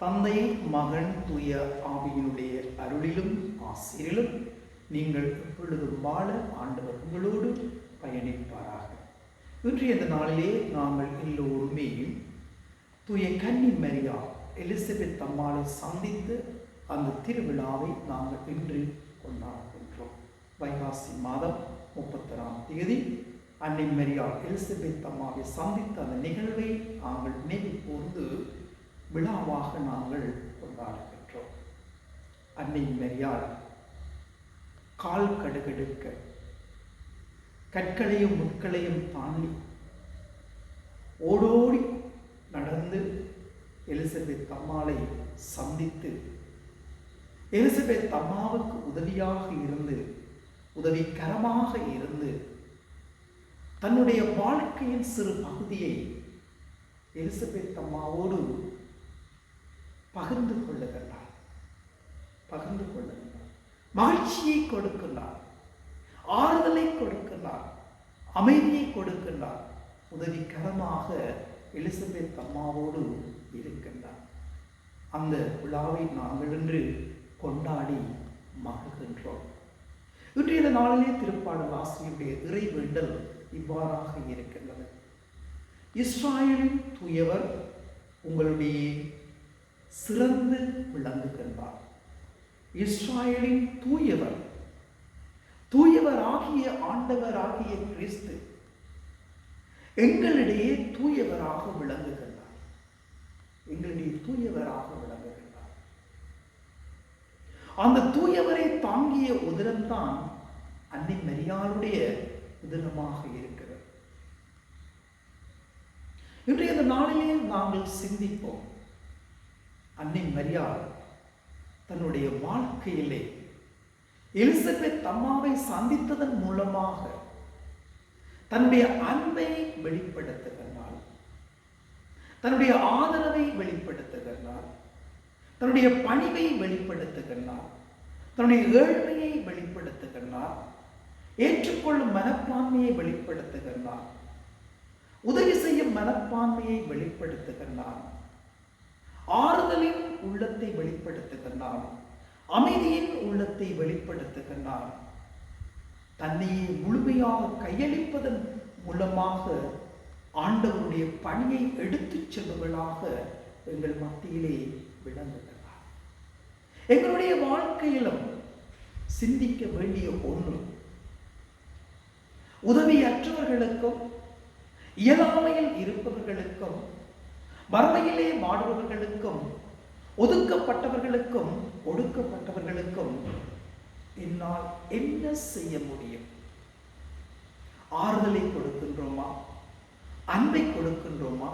தந்தை மகன் தூய ஆவியினுடைய அருளிலும் ஆசிரிலும் நீங்கள் எப்பொழுதும் வாழ ஆண்டவர் உங்களோடு பயணிப்பாராக. இன்றைய இந்த நாளிலே நாங்கள் எல்லோருமே தூய கன்னி மரியா எலிசபெத் அம்மாளை சந்தித்து அந்த திருவிழாவை நாங்கள் இன்று கொண்டாடுகின்றோம். வைகாசி மாதம் முப்பத்தொராம் தேதி அன்னை மரியா எலிசபெத் அம்மாவை சந்தித்த அந்த நிகழ்வை நாங்கள் நினைவு கூர்ந்து விழாவாக நாங்கள் கொண்டாடுகின்றோம். அன்னை மரியாள் கால் கடுகெடுக்க கற்களையும் முட்களையும் தாண்டி ஓடோடி நடந்து எலிசபெத் அம்மாளை சந்தித்து எலிசபெத் அம்மாவுக்கு உதவியாக இருந்து உதவிக்கரமாக இருந்து தன்னுடைய வாழ்க்கையின் சிறு பகுதியை எலிசபெத் அம்மாவோடு பகிர்ந்து கொள்ளுகின்றார். பகிர்ந்து கொள்ளுகின்றார். மகிழ்ச்சியை கொடுக்கின்றார். ஆறுதலை கொடுக்கின்றார். அமைதியை கொடுக்கின்றார். உதவிகரமாக எலிசபெத் அம்மாவோடு இருக்கின்றார். அந்த விழாவை நாங்கள் இன்று கொண்டாடி மகிழ்கின்றோம். இன்றைய நாளிலே திருப்பாடல் ஆசிரியருடைய இறை வேண்டல் இவ்வாறாக இருக்கின்றது. இஸ்ராயலின் தூயவர் உங்களுடைய சிறந்து விளங்குகின்றார் இஸ்ராயலின் தூயவர் தூயவர் ஆகிய ஆண்டவர் ஆகிய கிறிஸ்து எங்களிடையே தூயவராக விளங்குகின்றார் எங்களிடையே தூயவராக விளங்குகின்றார் அந்த தூயவரை தாங்கிய உதிரம்தான் அன்னை மரியாளுடைய உதிரமாக இருக்கிறது. இன்றைய இந்த நாளிலே நாங்கள் சிந்திப்போம். அன்னை மரியாள் தன்னுடைய வாழ்க்கையிலே எலிசபெத் அம்மாவை சந்தித்ததன் மூலமாக தன்னுடைய அன்பை வெளிப்படுத்துகின்றார் தன்னுடைய ஆதரவை வெளிப்படுத்துகின்றார் தன்னுடைய பணிவை வெளிப்படுத்துகின்றார் தன்னுடைய ஏழ்மையை வெளிப்படுத்துகின்றார் ஏற்றுக்கொள்ளும் மனப்பான்மையை வெளிப்படுத்துகின்றார் உதவி செய்யும் மனப்பான்மையை வெளிப்படுத்துகிறான் உள்ளத்தை வெளிப்படுத்துகின்றார். அமைதியின் உள்ளத்தை வெளிப்படுத்துகின்றார். தன்னையே முழுமையாக கையளிப்பதன் மூலமாக ஆண்டவருடைய பணியை எடுத்துச் செல்பவர்களாக எங்கள் மத்தியிலே விளங்குகிறார் எங்களுடைய வாழ்க்கையிலும் சிந்திக்க வேண்டிய ஒன்று உதவியற்றவர்களுக்கும் இயலாமையில் இருப்பவர்களுக்கும் வறுமையிலே வாடுபவர்களுக்கும் ஒதுக்கப்பட்டவர்களுக்கும் ஒடுக்கப்பட்டவர்களுக்கும் என்னால் என்ன செய்ய முடியும்? ஆறுதலை கொடுக்கின்றோமா? அன்பை கொடுக்கின்றோமா?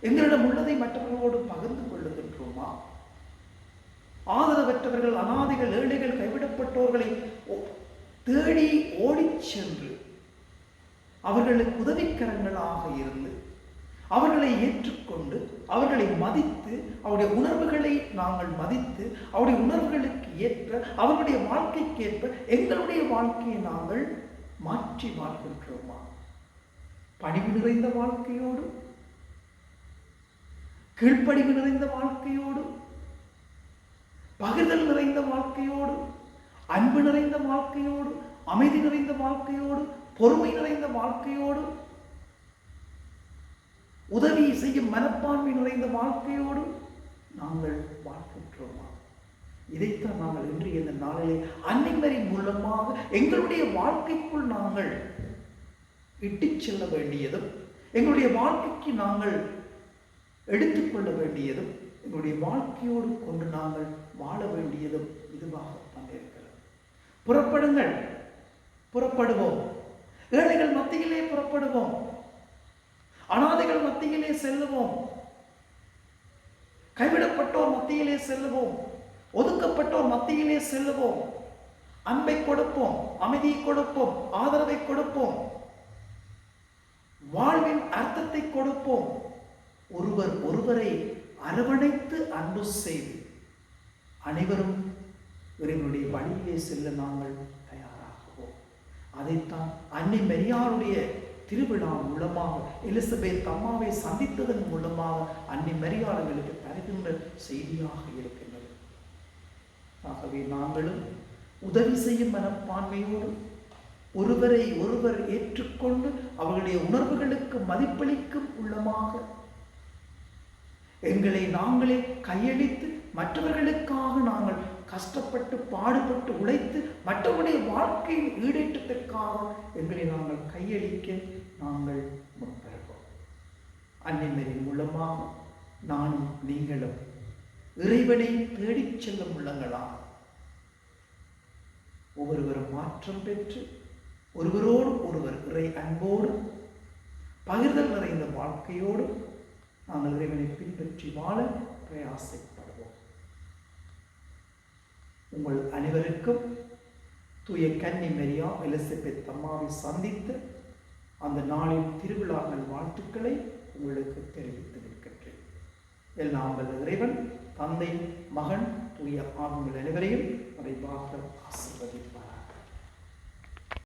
எங்களிடம் உள்ளதை மற்றவர்களோடு பகிர்ந்து கொள்ளுகின்றோமா? ஆதரவற்றவர்கள் அனாதைகள் ஏழைகள் கைவிடப்பட்டோர்களை தேடி ஓடிச் சென்று அவர்களுக்கு உதவிக்கரங்களாக இருந்து அவர்களை ஏற்றுக்கொண்டு அவர்களை மதித்து அவருடைய உணர்வுகளை நாங்கள் மதித்து அவருடைய உணர்வுகளுக்கு ஏற்ப அவர்களுடைய வாழ்க்கைக்கு ஏற்ப எங்களுடைய வாழ்க்கையை நாங்கள் மாற்றி வாழ்கின்றோமா? பணிவு நிறைந்த வாழ்க்கையோடு? கீழ்ப்படிவு நிறைந்த வாழ்க்கையோடு? பகிர்தல் நிறைந்த வாழ்க்கையோடு? அன்பு நிறைந்த வாழ்க்கையோடு? அமைதி நிறைந்த வாழ்க்கையோடு? பொறுமை நிறைந்த வாழ்க்கையோடு? உதவி செய்யும் மனப்பான்மை நிறைந்த வாழ்க்கையோடு நாங்கள் வாழ்கின்றோமா? இதைத்தான் நாங்கள் இன்று இந்த நாளிலே அன்னைமரி மூலமாக எங்களுடைய வாழ்க்கைக்குள் நாங்கள் இட்டுச் செல்ல வேண்டியதும் எங்களுடைய வாழ்க்கைக்கு நாங்கள் எடுத்துக்கொள்ள வேண்டியதும் எங்களுடைய வாழ்க்கையோடு கொண்டு நாங்கள் வாழ வேண்டியதும் இதுவாக பங்கேற்கிறோம் புறப்படுங்கள். புறப்படுவோம். ஏழைகள் மத்தியிலே புறப்படுவோம். மத்தியிலே செல்லுவோம். கைவிடப்பட்டோர் மத்தியிலே செல்லுவோம். ஒதுக்கப்பட்டோர் மத்தியிலே செல்லுவோம். அன்பை கொடுப்போம் அமைதியை கொடுப்போம் ஆதரவை கொடுப்போம். வாழ்வின் அர்த்தத்தை கொடுப்போம். ஒருவர் ஒருவரை அரவணைத்து அன்பு செய்து அனைவரும் இவர்களுடைய வழியிலே செல்ல நாங்கள் தயாராகுவோம். அதைத்தான் அன்னை மெரியாருடைய திருவிழா மூலமாக எலிசபெத் அம்மாவை சந்தித்ததன் மூலமாக அன்னை மரியாதைகளுக்கு தருகின்ற செய்தியாக இருக்கின்றது. ஆகவே நாங்களும் உதவி செய்யும் மனப்பான்மையோடு ஒருவரை ஒருவர் ஏற்றுக்கொண்டு அவர்களுடைய உணர்வுகளுக்கு மதிப்பளிக்கும் உள்ளமாக எங்களை நாங்களே கையளித்து மற்றவர்களுக்காக நாங்கள் கஷ்டப்பட்டு பாடுபட்டு உழைத்து மற்றவருடைய வாழ்க்கையின் ஈடேற்றத்திற்காக எங்களை நாங்கள் கையளிக்க நாங்கள் முன்வருவோம் அன்னிமரின் மூலமாக நானும் நீங்களும் இறைவனை தேடிச் செல்லும் உள்ளங்களாக ஒவ்வொருவரும் மாற்றம் பெற்று ஒருவரோடு ஒருவர் இறை அன்போடு பகிர்தல் நிறைந்த வாழ்க்கையோடு நாங்கள் இறைவனை பின்பற்றி வாழ பிரயாசைப்போம் உங்கள் அனைவருக்கும் தூய கன்னி மெரியா எலிசபெத் அம்மாவை சந்தித்து அந்த நாளின் திருவிழாக்கள் வாழ்த்துக்களை உங்களுக்கு தெரிவித்து நிற்கின்றேன். எல்லாம் வல்ல இறைவன் தந்தை மகன் தூய ஆண்கள் அனைவரையும் அதை பார்க்க ஆசிர்வதி